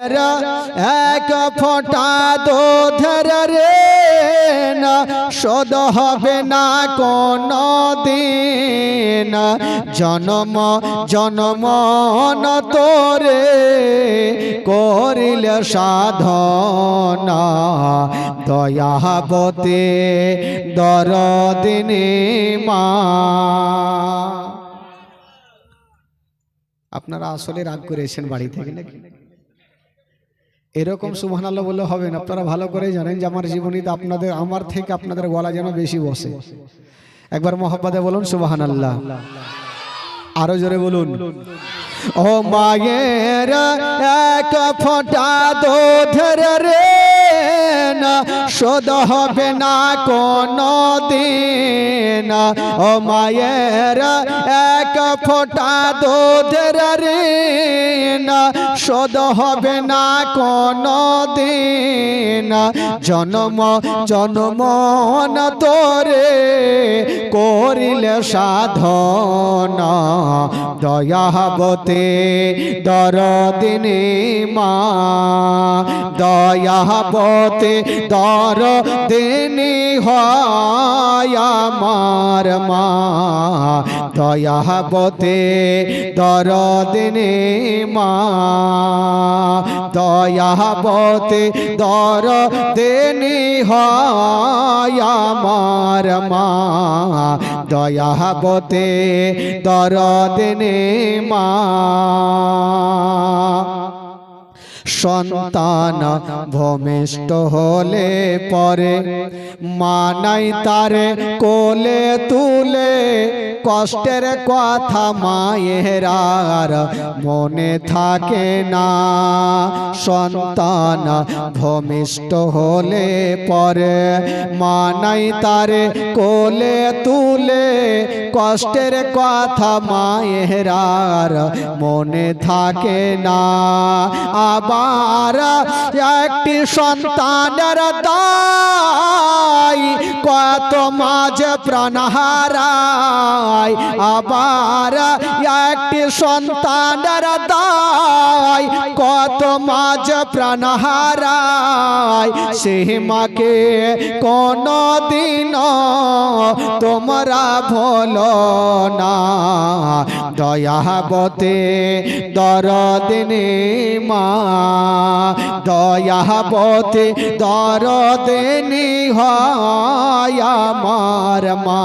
এক ফোঁটা দুধের রে না, শোধ হবে না কোন দিন। জনম জনম তোরে করিলে সাধনা। দয়াবতে দরদিনী মা। আপনারা আসলে রাগ করেছেন বাড়ি থেকে নাকি? এরকম সুবহান আল্লাহ বললে হবে না। আপনারা ভালো করে জানেন যে আমার জীবনীতে আপনাদের আমার থেকে আপনাদের গলা যেন বেশি বসে। একবার মহাব্বাদে বলুন সুবহান আল্লাহ আরও জোরে বলুন। ও মায়ের এক ফোঁটা দুধের রে শোধ হবে না কোন দিন। ও মায়ের এক ফোঁটা দুধের না শোধ হবে না কোন দিন। জন্ম জন্ম না তোরে করিলে সাধনা। দয়াবতে দরদিনী মা, দয়াবতে দরদিনী হয় আমার মা। দয়াবতে দরদিনী মা। দয়াবতে দরদিনী হয় আমার মা। দয়াবতে দরদিনী মা। সন্তান ভূমিষ্ঠ হলে পরে মানাই তারে কোলে তুলে কষ্টের কথা মায়ের আর মনে থাকে না। সন্তান ভূমিষ্ঠ হলে পরে মানাই তারে কোলে তুলে। কষ্টের কথা মায়ের আর মনে থাকে না। আবার একটি সন্তানের দায় কত মাঝে প্রাণ হারায় আবার একটি সন্তানের দায়। কত মাঝে প্রাণ হারায় সেই মাকে কোন দিন তোমরা ভোলো না। দয়াবতে দরদিনী মা, দয়াবতে দরদিনী হয় আমার মা।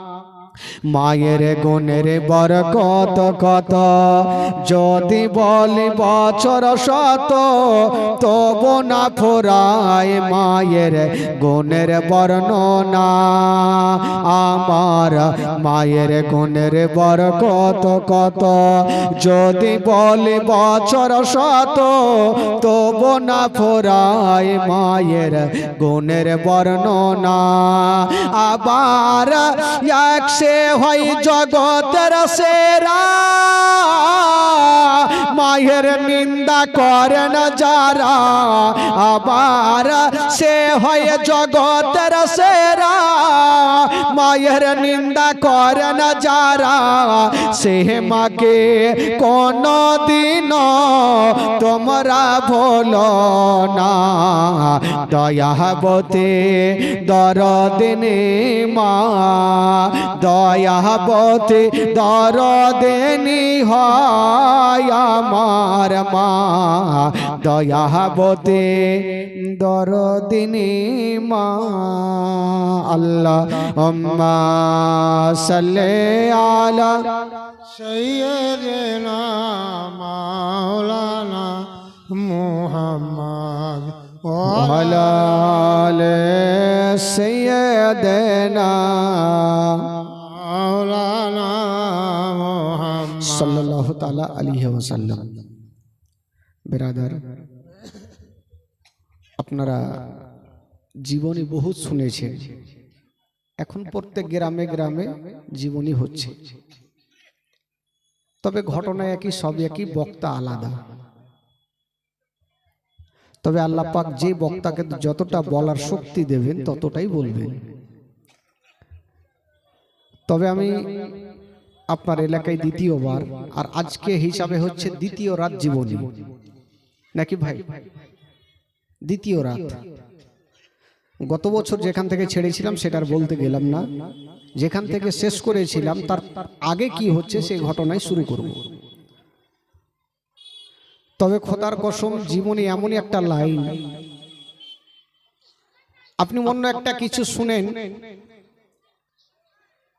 মায়ের গুণের বর কত? কত যদি বলি বছর শত, তবু না ফোরায় মায়ের গুণের বর্ণনা। আমার মায়ের গুণের বর কত? কত যদি বলি বছর শত, তবু না ফোরায় মায়ের গুণের বর্ণনা। আবার এক সে হয় জগতের সেরা। মায়ের নিন্দা করেন যারা আবার সে হয় জগতের সেরা। মায়ের নিন্দা করেন যারা? সে মাকে কোন দিন তোমরা ভোলো না। দয়াবতে দরদিনী মা, দয়াবতে দরদিনী হয় আমার মা। দয়াবতে দরদিনী মা। আল্লাহ অম্মা সাল্লে আলা সৈয়দনা মাওলানা মুহাম্মদ ওয়ালা আলে সৈয়দনা মাওলানা মুহাম্মদ সাল্লাল্লাহু তাআলা আলাইহি ওয়াসাল্লাম। বেরাদার, আপনারা জীবনী বহুত শুনেছেন। এখন প্রত্যেক গ্রামে গ্রামে জীবনী হচ্ছে। তবে ঘটনা একই, সব একই, বক্তা আলাদা। তবে আল্লাহ পাক যে বক্তাকে যতটা বলার শক্তি দেবেন, ততটাই বলবেন। তবে আমি আপনার এলাকায় দ্বিতীয়বার, আর আজকে হিসাবে হচ্ছে দ্বিতীয় রাত জীবনী। নাকি ভাই? দ্বিতীয় রাত। গত বছর যেখান থেকে ছেড়েছিলাম সেটার বলতে গেলাম না। যেখান থেকে শেষ করেছিলাম তার আগে কি হচ্ছে সেই ঘটনায় শুরু করব। তবে খোদার কসম জীবনে এমনই একটা লাইন। আপনি অন্য একটা কিছু শুনেন।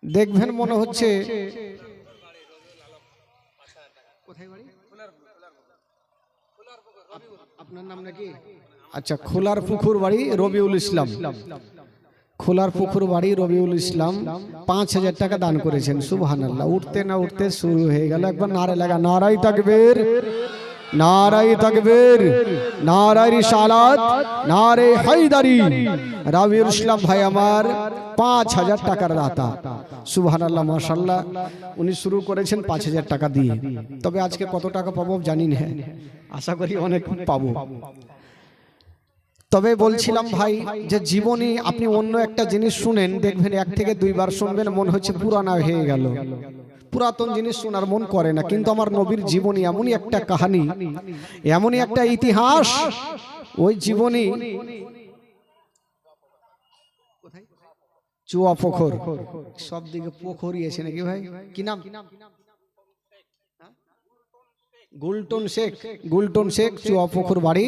দেখবেন মনে হচ্ছে আচ্ছা খোলার পুকুর বাড়ি রবিউল ইসলাম। খোলার পুকুর বাড়ি রবিউল ইসলাম পাঁচ হাজার টাকা দান করেছেন সুবহান উঠতে না উঠতে শুরু হয়ে গেল। একবার নারে লাগা নারাই তাকবীর। নারাই তাকবীর নারাই রিসালাত নারে হায়দারি। রবিউল ইসলাম ভাই আমার পাঁচ হাজার টাকার দাতা সুবহান আল্লাহ মাশাল্লাহ উনি শুরু করেছেন পাঁচ হাজার টাকা দিয়ে। তবে আজকে কত টাকা পাবো জানি না। আশা করি অনেক পাবো। তবে বলছিলাম ভাই যে জীবনে আপনি অন্য একটা জিনিস শুনেন, দেখবেন এক থেকে দুইবার শুনবেন, মন হচ্ছে পুরানা হয়ে গেল। পুরাতন জিনিস শোনার মন করে না, কিন্তু আমার নবীর জীবনী এমনই একটা কাহানি, এমনই একটা ইতিহাস। ওই জীবনী চুয়া পোখর সব দিকে পোখরই আছে নাকি ভাই? কি নাম? গুলটন শেখ গুলটন শেখ, চুয়া পুকুর বাড়ি।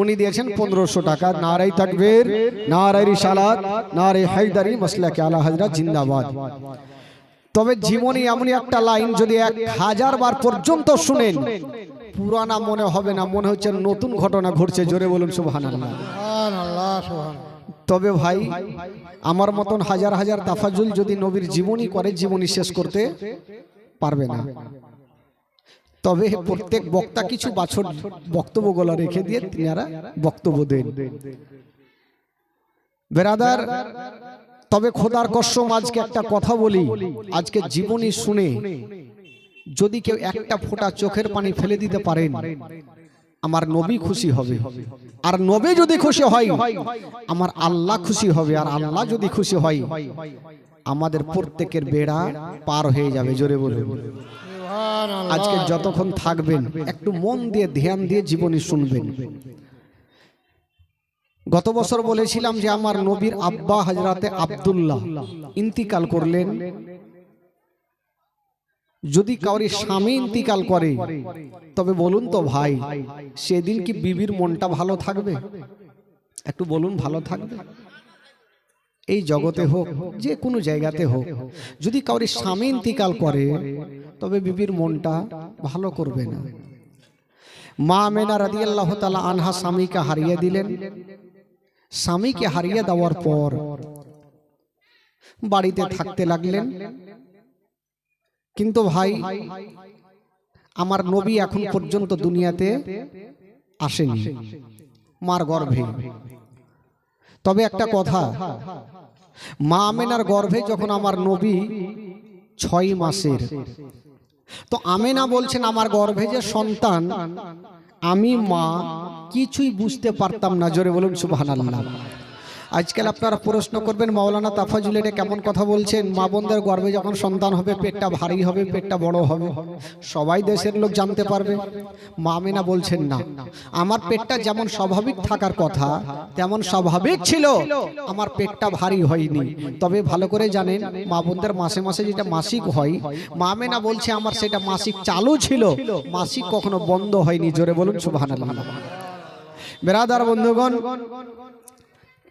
উনি দিয়েছেন পনেরোশো টাকা। নারাই তাকবীর নারাই রিসালাত নারাই হায়দারি, মাসলাকে আলা হাজরা জিন্দাবাদ। তবে জীবনে এমনই একটা লাইন যদি এক হাজার বার পর্যন্ত শুনেন পুরানা মনে হবে না মনে হচ্ছে নতুন ঘটনা ঘটছে জোরে বলুন সুবহান। আল্লাহ তবে ভাই আমার মতন হাজার হাজার তাফাজুল যদি নবীর জীবনী করে জীবনী শেষ করতে পারবে না। তবে প্রত্যেক বক্তা কিছু বাছর বক্তব্য বক্তব্যগুলো রেখে দিয়ে তিনারা বক্তব্য দেন। বেরাদার তবে খোদার কসম আজকে একটা কথা বলি। আজকে জীবনী শুনে যদি কেউ একটা ফোঁটা চোখের পানি ফেলে দিতে পারেন। আমার নবী খুশি হবে। আর নবী যদি খুশি হয় আমার আল্লাহ খুশি হবে। আর আল্লাহ যদি খুশি হয় আমাদের প্রত্যেকের বেড়া পার হয়ে যাবে। জোরে বলে আজকে যতক্ষণ থাকবেন একটু মন দিয়ে ধ্যান দিয়ে জীবনী শুনবেন। গত বছর বলেছিলাম যে আমার নবীর আব্বা হজরতে আব্দুল্লাহ ইন্তিকাল করলেন। যদি কাউরি স্বামী ইন্তিকাল করে, তবে বলুন তো ভাই, সেদিন কি বিবির মনটা ভালো থাকবে? একটু বলুন, ভালো থাকবে? এই জগতে হোক, যে কোনো জায়গাতে হোক, যদি কাউরি স্বামী ইন্তিকাল করে, তবে বিবির মনটা ভালো করবে না। মা মেনা রাদি আল্লাহ তালা আনহা স্বামীকে হারিয়ে দিলেন। স্বামীকে হারিয়ে দেওয়ার পর বাড়িতে থাকতে লাগলেন। কিন্তু ভাই আমার নবী এখন পর্যন্ত দুনিয়াতে আসেনি। মার গর্ভে। তবে একটা কথা মা আমেনার গর্ভে যখন আমার নবী ছয় মাসের। তো আমেনা বলছেন আমার গর্ভে যে সন্তান আমি মা কিছুই বুঝতে পারতাম না। জোরে বলুন, সুবহানাল্লাহ। আজকাল আপনারা প্রশ্ন করবেন, মাওলানা তাফাজুল এটা কেমন কথা বলছেন? মা বোনদের গর্বে যখন সন্তান হবে, পেটটা ভারী হবে, পেটটা বড় হবে, সবাই দেশের লোক জানতে পারবে। মা আমেনা বলছেন, না, আমার পেটটা যেমন স্বাভাবিক থাকার কথা, তেমন স্বাভাবিক ছিল। আমার পেটটা ভারী হয়নি। তবে ভালো করে জানেন, মা বোনদের মাসে মাসে যেটা মাসিক হয়, মা আমেনা বলছে, আমার সেটা মাসিক চালু ছিল। মাসিক কখনো বন্ধ হয়নি। জোরে বলুন, সুবহানাল্লাহ। বেরাদার বন্ধুগণ,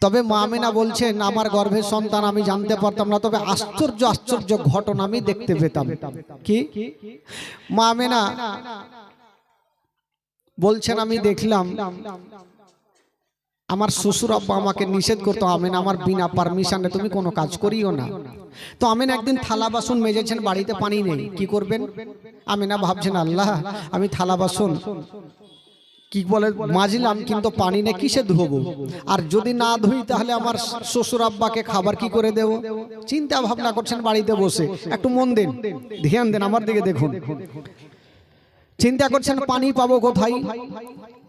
তবে মা আমেনা বলছেন, আমার গর্ভের সন্তান আমি জানতে পারতাম না, তবে আশ্চর্য আশ্চর্য ঘটনা আমি দেখতে পেতাম। কি? মা আমেনা বলছেন, আমি দেখলাম, আমার শ্বশুর আব্বা আমাকে নিষেধ করতো, আমেন, আমার বিনা পারমিশনে তুমি কোনো কাজ করিও না। তো আমেন একদিন থালা বাসন মেজেছেন, বাড়িতে পানি নেই, কি করবেন? আমেনা ভাবছেন, আল্লাহ, আমি থালা বাসন কি বলে? মাজলাম কিন্তু পানি নে কিসে ধোবো। আর যদি না ধুই তাহলে আমার শ্বশুর আব্বাকে খাবার কি করে দেব? চিন্তা ভাবনা করছেন বাড়িতে বসে। একটু মন দিন। ধ্যান দেন আমার দিকে দেখুন। চিন্তা করছেন পানি পাবো কোথায়?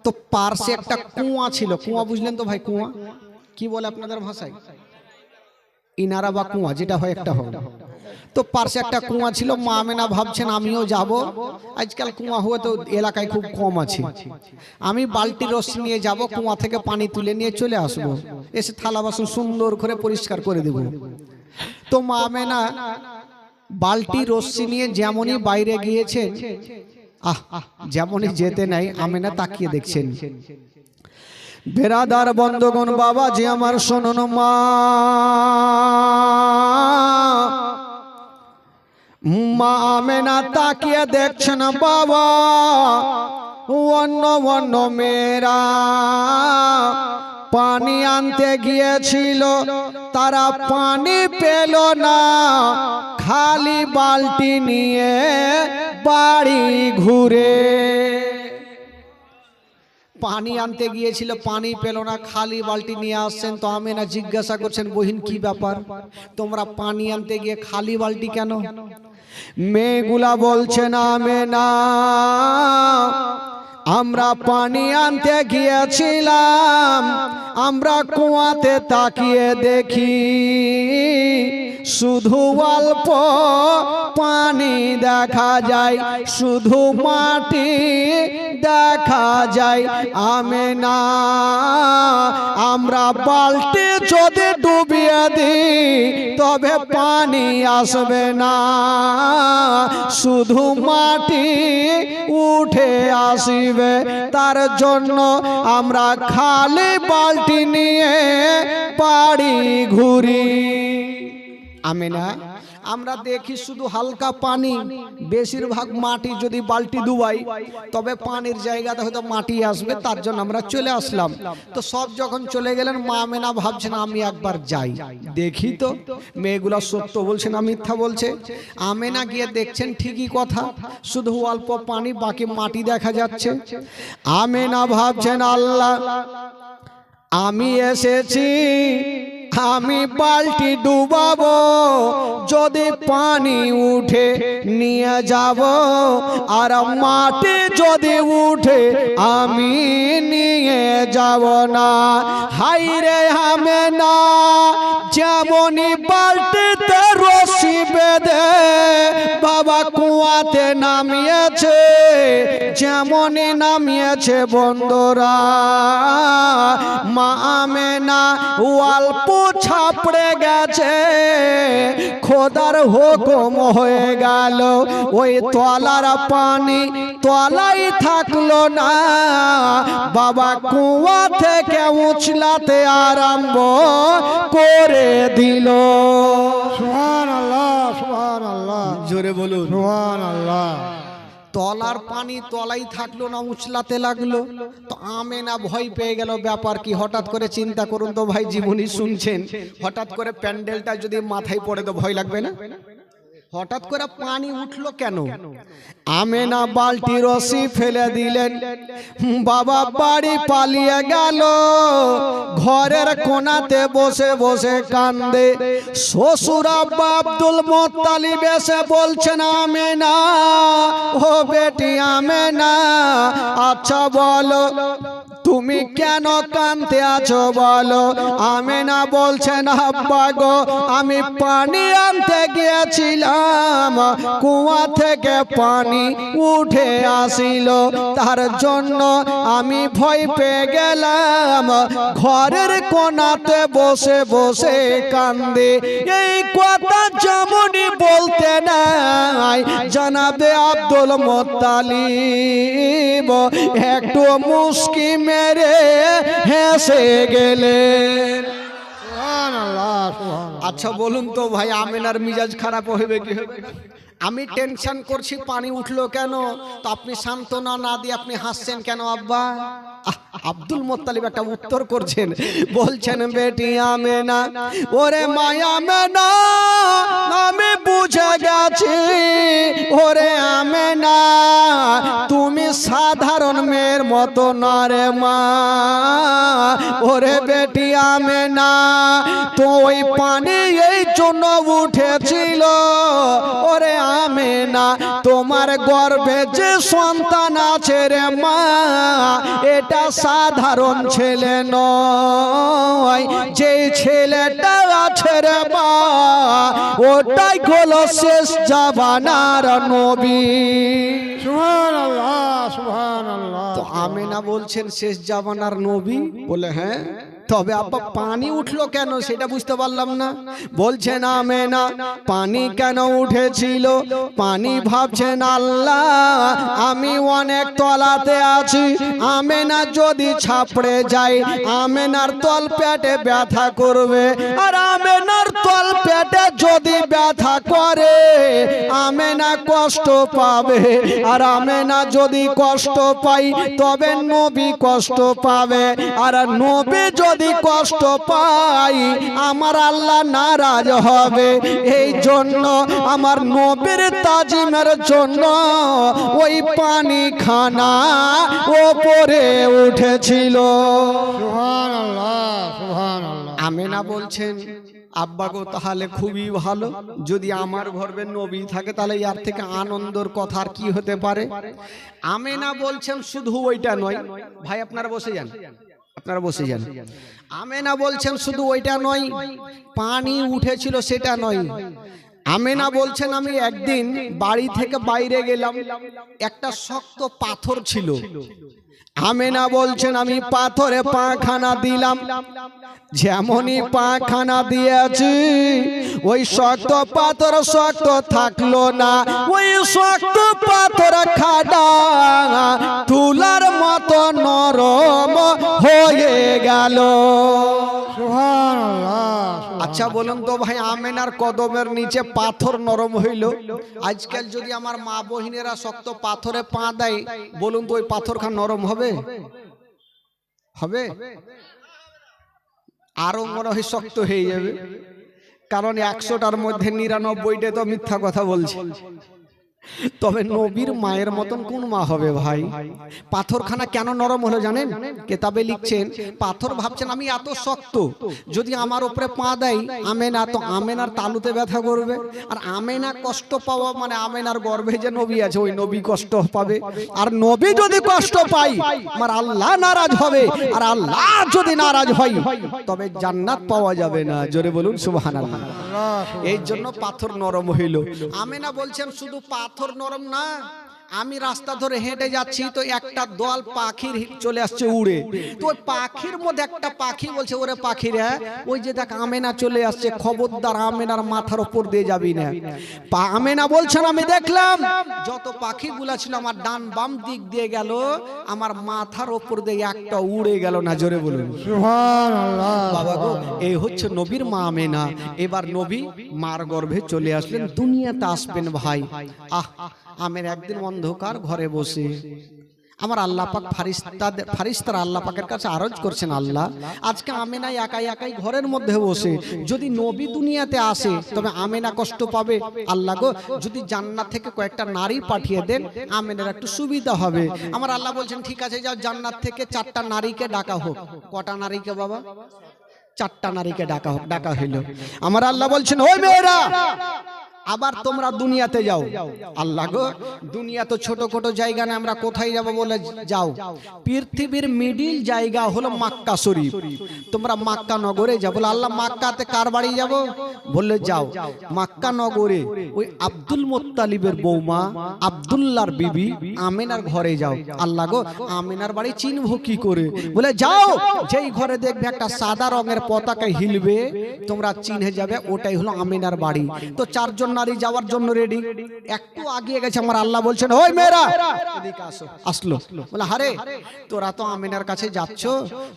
তো পার্শ্বে একটা কুয়া ছিল। কুয়া বুঝলেন তো ভাই কুয়া? কি বলে আপনাদের ভাষায়? ইনারা বা কুয়া, যেটা হয় একটা হয়। তো পার্শ্বে একটা কুয়া ছিল, মা মেনা ভাবছেন, আমিও যাব। আজকাল কুয়া হয়ে তো এলাকায় খুব কম আছে। আমি বালতি রশ্মি নিয়ে যাব, কুয়া থেকে পানি তুলে নিয়ে চলে আসব। এসে থালা বাসন সুন্দর করে পরিষ্কার করে দেব। তো মা মেনা বালতি রশ্মি নিয়ে যেমনই বাইরে গিয়েছেন, আহ, যেমনই যেতে নাই, আমেনা তাকিয়ে দেখছেন। বেরাদার বন্ধগণ বাবা যে আমার শোনন মা। মা আমেনা তাকিয়ে দেখছেন বাবা, অন্য অন্য মেয়েরা। পানি আনতে গিয়েছিল, তারা পানি পেল না। খালি বালতি নিয়ে বাড়ি ঘুরে। পানি আনতে গিয়েছিল, পানি পেল না, খালি বালতি নিয়ে আসছেন। তো আমি না জিজ্ঞাসা করছেন, বহিন কি ব্যাপার? তোমরা পানি আনতে গিয়ে খালি বালতি কেন? মেয়েগুলা বলছেন আমি না আমরা পানি আনতে গিয়েছিলাম, আমরা কুয়াতে তাকিয়ে দেখি শুধু অল্প পানি দেখা যায়, শুধু মাটি দেখা যায়। আমি না, আমরা বালতি যদি ডুবিয়ে দিই, তবে পানি আসবে না। শুধু মাটি উঠে আসিবে। তার জন্য আমরা খালি বালতি নিয়ে পাড়ি ঘুরি। আমি না আমরা দেখি শুধু হালকা পানি, বেশিরভাগ মাটি যদি বালতি ডুবাই, তবে পানির জায়গাতে হয়তো মাটি আসবে, তার জন্য আমরা চলে আসলাম। তো সব যখন চলে গেলেন, মা মেনা ভাবছেন, আমি একবার যাই। দেখি তো, মেয়েগুলা সত্য বলছে না মিথ্যা বলছে? আমেনা গিয়ে দেখছেন ঠিকই কথা, শুধু অল্প পানি, বাকি মাটি দেখা যাচ্ছে। আমেনা ভাবছেন, আল্লাহ আমি এসেছি, আমি বালটি ডুবাবো, যদি পানি উঠে নিয়ে যাব। আর মাটি যদি উঠে আমি নিয়ে যাব না। হাইরে হামে না যেমনই বালতিতে কুয়াতে নামিয়েছে যেমনই নামিয়েছে বন্ধুরা। মা আমেনা অল্প ছাপড়ে গেছে খোদার হুকুম হয়ে গেল। ওই তলার পানি তলাই থাকল না। বাবা কুয়া থেকে উছলাতে আরম্ভ করে দিল। সুহান আল্লাহ জোরে বলুন। সুহান আল্লাহ তলার পানি তলাই থাকল না উছলাতে লাগল। তো আমে না ভয় পেয়ে গেল ব্যাপার কি, হঠাৎ করে চিন্তা করুন তো ভাই, জীবনী শুনছেন। হঠাৎ করে প্যান্ডেলটা যদি মাথায় পড়ে তো ভয় লাগবে না? হঠাৎ করে পানি উঠল কেন? আমেনা বালতি রশি ফেলে দিলেন। বাবা বাড়ি পালিয়ে গেল। ঘরের কোনাতে বসে বসে কান্দে। শ্বশুর আব্বা আব্দুল মোত্তালিব এসে বলছেন, আমেনা, ও বেটি আমেনা আচ্ছা বলো। তুমি কেন কানতে আছো বলো? আমি না বলছেন, আব্বা গো, আমি পানি আনতে গিয়েছিলাম। কুয়া থেকে পানি উঠে আসিল। তার জন্য আমি ভয় পেয়ে গেলাম। ঘরের কোনাতে বসে বসে কান্দে। এই কথা যেমনই বলতে নাই, জানাবে আব্দুল মোত্তালিব। একটু মুস্কি মেরে হেসে গেলেন আচ্ছা বলুন তো ভাই আমিনার মিজাজ খারাপ হইবে কি হবে? আমি টেনশন করছি, পানি উঠল কেন? তো আপনি সান্ত্বনা না দিয়ে আপনি হাসছেন কেন, আব্বা? আব্দুল মোত্তালিব একটা উত্তর করছেন। বলছেন, বেটি আমে না ওরে মায়া মেনা আমি বুঝে গেছি, ওরে আমে না তুমি সাধারণ মেয়ের মতো নরে মা। ওরে বেটি আমে না তো ওই পানি এই জন্য উঠেছিল। ওরে আমি না তোমার গর্বে যে সন্তান আছে রে মা, এটা সাধারণ ছেলে নয়। যে ছেলেটা রে মা ওটাই হলো শেষ জাবানার নবী। তো আমেনা বলছেন শেষ জামানার নবী? বলে হ্যাঁ। তবে আব্বা পানি উঠল কেন সেটা বুঝতে পারলাম না। বলছেন আমেনা পানি কেন উঠেছিল? পানি ভাবছেন আল্লাহ আমি অনেক তলাতে আছি। আমেনা যদি ছাপড়ে যাই আমেনার তল পেটে ব্যথা করবে। আর আমেনার তল পেটে যদি ব্যথা করে আমেনা কষ্ট পাবে। আর আমেনা যদি কষ্ট পাই তবে নবী কষ্ট পাবে। আর নবী যদি কষ্ট পাই আমার আল্লাহ নারাজ হবে। এই জন্য আমার নবীর তাজিমের জন্য ওই পানি খানা ওপরে উঠেছিল। আমেনা বলছেন আব্বা গো তাহলে খুবই ভালো। যদি আমার ঘরবে নবী থাকে, তাহলে ইয়ার থেকে আনন্দর কথা আর কি হতে পারে? আমেনা বলছেন শুধু ওইটা নয়। ভাই, আপনারা বসে যান। আপনারা বসে যান। আমেনা বলছেন শুধু ওইটা নয়। পানি উঠেছিল সেটা নয়। আমেনা বলছেন আমি একদিন বাড়ি থেকে বাইরে গেলাম একটা শক্ত পাথর ছিল। আমেনা বলছেন আমি পাথরে পাখানা দিলাম। যেমনই পাখানা দিয়েছি ওই শক্ত পাথর শক্ত থাকল না। ওই শক্ত পাথর খাডা তুলার মতো নরম হয়ে গেল। সুহান আল্লাহ আচ্ছা বলুন তো ভাই, আমেনার কদমের নিচে পাথর নরম হইল। আজকাল যদি আমার মা বহিনেরা শক্ত পাথরে পা দেয়, বলুন তো ওই পাথর খান নরম হবে? হবে? আরও মনে হয় শক্ত হয়ে যাবে। কারণ একশোটার মধ্যে নিরানব্বইটা তো মিথ্যা কথা বলছে। তবে নবীর মায়ের মতন কোন মা হবে ভাই? পাথরখানা কেন নরম হলো জানেন? কেতাবে লিখছেন পাথর ভাবছেন আমি এত শক্ত যদি আমার উপরে পা দেয় আমেনা তো আমেনার তালুতে ব্যথা করবে। আর আমেনা কষ্ট পাওয়া মানে আমেনার গর্ভে যে নবী আছে ওই নবী কষ্ট পাবে। আর নবী যদি কষ্ট পাই আমার আল্লাহ নারাজ হবে। আর আল্লাহ যদি নারাজ হয় তবে জান্নাত পাওয়া যাবে না। জোরে বলুন সুবহানাল্লাহ। এই জন্য পাথর নরম হইল। আমেনা বলছেন শুধু পাথর নরম না আমি রাস্তা ধরে হেঁটে যাচ্ছি তো একটা দল পাখির চলে আসছে উড়ে। তো ওই পাখির মধ্যে একটা পাখি বলছে ওরে পাখিরা ওই যে দেখ আমেনা চলে আসছে খবরদার আমেনার মাথার উপর দিয়ে যাবি না। পা- আমেনা বলছেন আমি দেখলাম যত পাখিগুলা ছিল আমার ডান বাম দিক দিয়ে গেল আমার মাথার উপর দিয়ে একটা উড়ে গেল না জোরে বলুন। বাবা গো এই হচ্ছে নবীর মা আমেনা। এবার নবী মার গর্ভে চলে আসলেন দুনিয়াতে আসবেন ভাই। আহ আমের একদিন অন্ধকার ঘরে বসে। আমার আল্লাহ পাক ফারিস্তাদের ফারিস্তারা আল্লাহ পাকের কাছে আরজ করছেন, আল্লাহ, আজকে আমেনা একাই একাই ঘরের মধ্যে বসে। যদি নবী দুনিয়াতে আসে, তবে আমেনা কষ্ট পাবে। আল্লাহ গো, যদি জান্নাত থেকে কয়েকটা নারী পাঠিয়ে দেন, আমেনের একটু সুবিধা হবে। আমার আল্লাহ বলছেন, ঠিক আছে, যাও জান্নাত থেকে চারটা নারীকে ডাকা হোক। কটা নারীকে বাবা? চারটা নারীকে ডাকা হোক, ডাকা হইল। আমার আল্লাহ বলছেন, ওই মেয়েরা আবার তোমরা দুনিয়াতে যাও। আল্লাহ গো দুনিয়া তো ছোট ছোট জায়গা না আমরা কোথায় যাব বলে যাও। পৃথিবীর মিডিল জায়গা হলো মাক্কা শরীফ। তোমরা মাক্কা নগরে যাও। বলে আল্লাহ মাক্কাতে কার বাড়ি যাব? বললে যাও। মাক্কা নগরে ওই আব্দুল মোত্তালিবের বৌমা আব্দুল্লাহর বিবি আমেনার ঘরে যাও। আল্লাহ গো আমেনার বাড়ি চিনবো কি করে? বলে যাও। যেই ঘরে দেখবে একটা সাদা রঙের পতাকা হিলবে তোমরা চিনে যাবে ওটাই হলো আমিনার বাড়ি। তো চারজন নারী যাওয়ার জন্য রেডি একটু আগিয়ে গেছে আমার আল্লাহ বলছেন, ওই মেয়েরা! আসলো। বলে হারে তোরা তো আমিনার কাছে যাচ্ছ।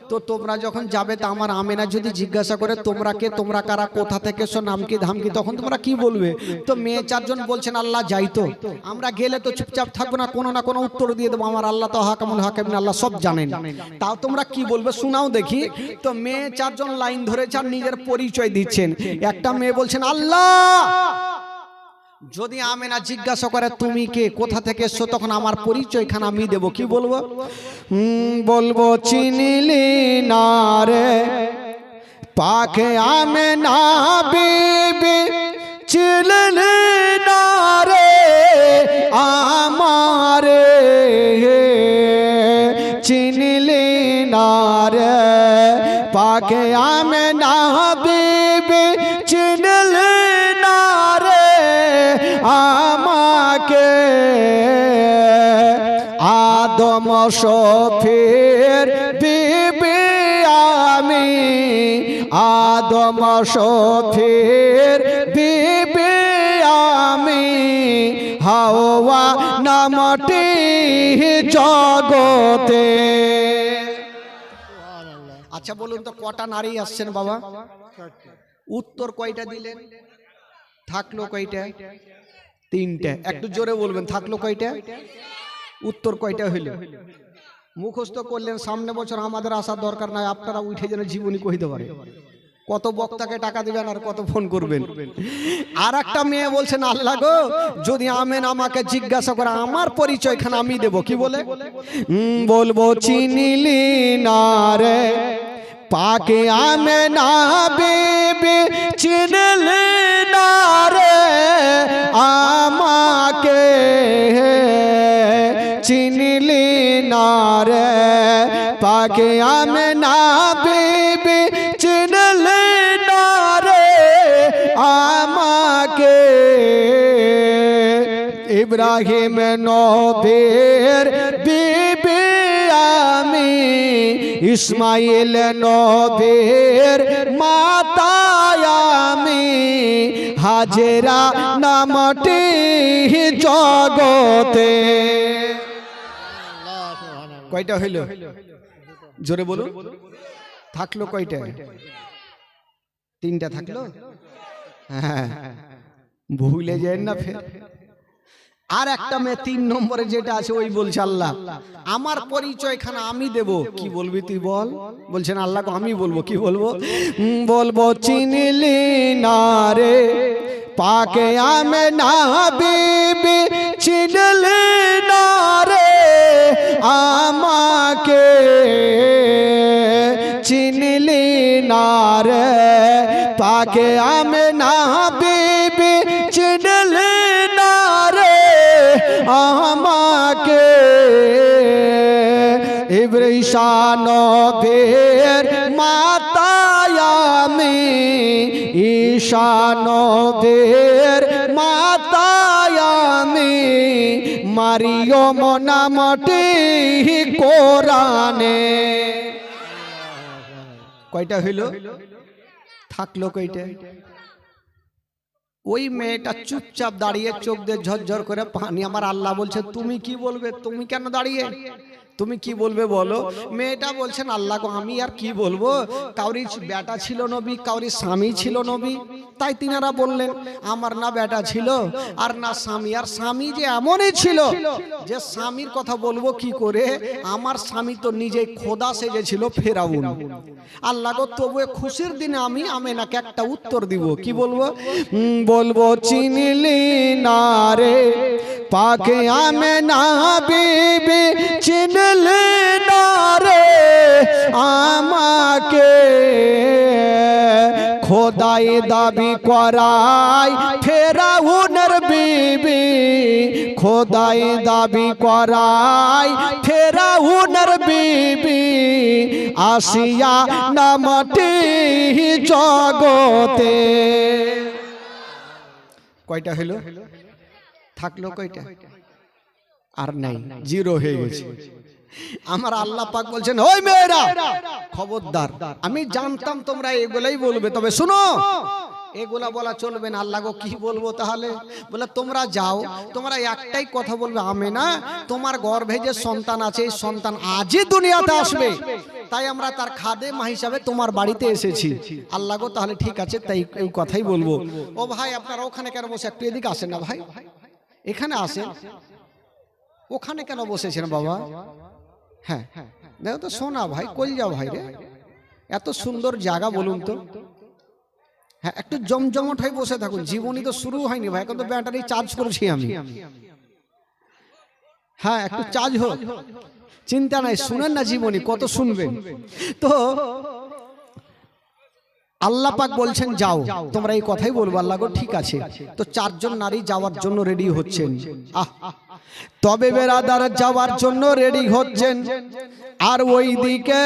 তো তোমরা যখন যাবে, তা আমার আমিনা যদি জিজ্ঞাসা করে, তোমরা কে, তোমরা কারা, কোথা থেকে এসো, নাম কি, ধাম কি, তখন তোমরা কি বলবে? তো মেয়ে চারজন বলছেন, আল্লাহ যাই তো। আমরা গেলে তো চুপচাপ থাকব না, কোনো না কোনো উত্তর দিয়ে দেবো। আমার আল্লাহ তো হাকামুল হাকিম আল্লাহ সব জানেন। তাও তোমরা কি বলবে, শোনাও দেখি। তো মেয়ে চারজন লাইন ধরেছে আর নিজের পরিচয় দিচ্ছেন। একটা মেয়ে বলছেন, আল্লাহ! যদি আমেনা জিজ্ঞাসা করে, তুমি কে? কোথা থেকে এসছো? তখন আমার পরিচয়খানা আমি দেবো। কি বলব? বলব, চিনিলি না রে। পাখে আমেনা বিবি, চিনলি না রে। আমারে চিনলি না রে। পাখে আমেনা বিবি আদম বিবি আমি, আদম বিবি আমি। হাওয়া নামটি জগতে। আচ্ছা বলুন তো, কটা নারী আসছেন বাবা? উত্তর কয়টা দিলেন? থাকল কয়টা? তিনটে। একটু জোরে বলবেন, থাকল কয়টা? উত্তর কয়টা হইল? মুখস্থ করলেন, সামনে বছর আমাদের আসার দরকার নাই, আপনারা উঠে যেন জীবনী কহিতে পারে। কত বক্তাকে টাকা দিবেন আর কত ফোন করবেন। আর একটা মেয়ে বলছেন, আল্লাহ গো, যদি আমেন আমাকে জিজ্ঞাসা করে, আমার পরিচয়খানা আমি দেব, কি বলে? বলব, চিনিলি না রে, পাকে আমে না বেবে, চিনলি না পাকে আমে না বেবে চিনলি না রে আমাকে। ইব্রাহিম নবীর বিবি আমি ইসমাইল নবীর মাতায় আমি। হাজেরা নামটি জগতে। কয়টা হইল? জোরে বলুন। থাকল কয়টা? তিনটা থাকল? হ্যাঁ। ভুলে যায় না ফের। আর একটা মেয়ে তিন নম্বরে যেটা আছে ওই বলছে আল্লাহ আমার পরিচয়খানা আমি দেব। কি বলবি তুই বল? বলছেন আল্লাহ আমি বলব। কি বলব বলব? চিনিলি না রে। পাকে আমি না বিবি চিনলি না আমাকে চিনলি না রে। পাকে আমে না বিবি চিনলি না রে। আমাকে ইব্রিশানদের মাতায় আমি ঈশানদের মারিও মনামটি কোরআনে কয়টা হইল? থাকল কয়টা? ওই মেয়েটা চুপচাপ দাঁড়িয়ে চোখ দিয়ে ঝরঝর করে পানি। আমার আল্লাহ বলছে, তুমি কি বলবে? তুমি কেন দাঁড়িয়ে? তুমি কি বলবে বলো? মেয়েটা বলছেন আল্লাহ গো আমি আর কি বলব? কাউরি বেটা ছিল নবী কাউরি স্বামী ছিল নবী। তাই তিনারা বললেন আমার না বেটা ছিল আর না স্বামী আর স্বামী যে এমনই ছিল যে স্বামীর কথা বলব কি করে? আমার স্বামী তো নিজেই খোদা সেজেছিল ফেরাউন। আল্লাহ গো তবু খুশির দিনে আমি আমেনাকে একটা উত্তর দিব। কি বলব? বলব চিনিলি না রে পাকে আমে না বিবি আমাকে খোদাই দাবি করাই ফেরাউনের বিবি। খোদাই দাবি করাই ফেরাউনের বিবি। আসিয়া নামটি জগতে। কয়টা হলো থাকল কয়টা? আর নাই, জিরো হয়ে গেছে। আমার আল্লাহ পাক বলছেন ওই মেয়েরা খবরদার আমি জানতাম তোমরা এগুলাই বলবে তবে শুনো এগুলা বলা চলবে না আল্লাহ গো কি বলব তাহলে? বলে তোমরা যাও তোমরা একটাই কথা বলবে আমি না তোমার গর্ভে যে সন্তান আছে এই সন্তান আজই দুনিয়াতে আসবে। তাই আমরা তার খাদে মা হিসাবে তোমার বাড়িতে এসেছি। আল্লাহ গো তাহলে ঠিক আছে তাই এই কথাই বলব। ও ভাই আপনারা ওখানে কেন বসে একটু এদিকে আসেন না ভাই। এখানে আসেন? ওখানে কেন বসেছেন বাবা? হ্যাঁ দেখো তো শোনা ভাই কই যাও ভাই রে। এত সুন্দর জায়গা বলুন তো। হ্যাঁ একটু জমজমট হয়ে বসে থাকুন জীবনী তো শুরু হয়নি ভাই এখন তো ব্যাটারি চার্জ করেছি আমি। হ্যাঁ একটু চার্জ হোক। চিন্তা নাই শুনেন না জীবনী কত শুনবেন। তো আল্লাহ পাক বলছেন যাও তোমরা এই কথাই বলব আল্লাহ গো ঠিক আছে। তো চারজন নারী যাওয়ার জন্য রেডি হচ্ছেন। আহ। তবে বেরাদার যাওয়ার জন্য রেডি হচ্ছেন। আর ওই দিকে